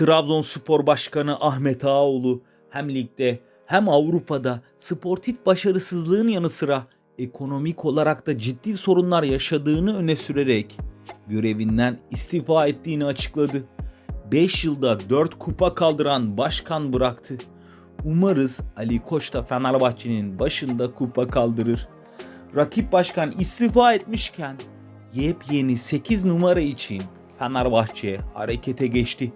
Trabzonspor Başkanı Ahmet Ağaoğlu hem ligde hem Avrupa'da sportif başarısızlığın yanı sıra ekonomik olarak da ciddi sorunlar yaşadığını öne sürerek görevinden istifa ettiğini açıkladı. 5 yılda 4 kupa kaldıran başkan bıraktı. Umarız Ali Koç da Fenerbahçe'nin başında kupa kaldırır. Rakip başkan istifa etmişken yepyeni 8 numara için Fenerbahçe harekete geçti.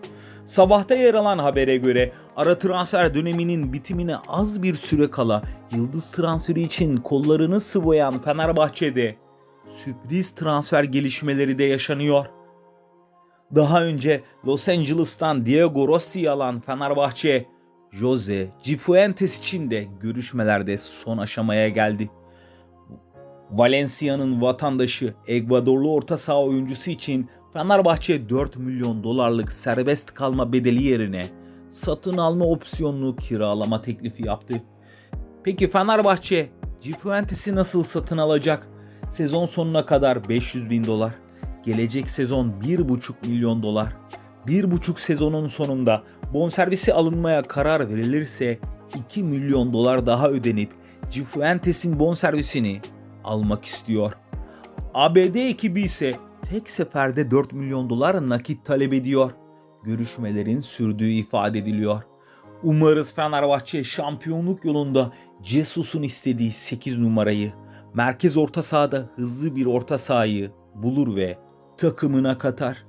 Sabahta yer alan habere göre ara transfer döneminin bitimine az bir süre kala yıldız transferi için kollarını sıvayan Fenerbahçe'de sürpriz transfer gelişmeleri de yaşanıyor. Daha önce Los Angeles'tan Diego Rossi'yi alan Fenerbahçe, Jose Cifuentes için de görüşmelerde son aşamaya geldi. Valencia'nın vatandaşı Ekvadorlu orta saha oyuncusu için Fenerbahçe 4 milyon dolarlık serbest kalma bedeli yerine satın alma opsiyonlu kiralama teklifi yaptı. Peki Fenerbahçe Cifuentes'i nasıl satın alacak? Sezon sonuna kadar 500 bin dolar. Gelecek sezon 1,5 milyon dolar. 1,5 sezonun sonunda bonservisi alınmaya karar verilirse 2 milyon dolar daha ödenip Cifuentes'in bonservisini almak istiyor. ABD ekibi ise tek seferde 4 milyon dolar nakit talep ediyor. Görüşmelerin sürdüğü ifade ediliyor. Umarız Fenerbahçe şampiyonluk yolunda Jesus'un istediği 8 numarayı, merkez orta sahada hızlı bir orta sahayı bulur ve takımına katar.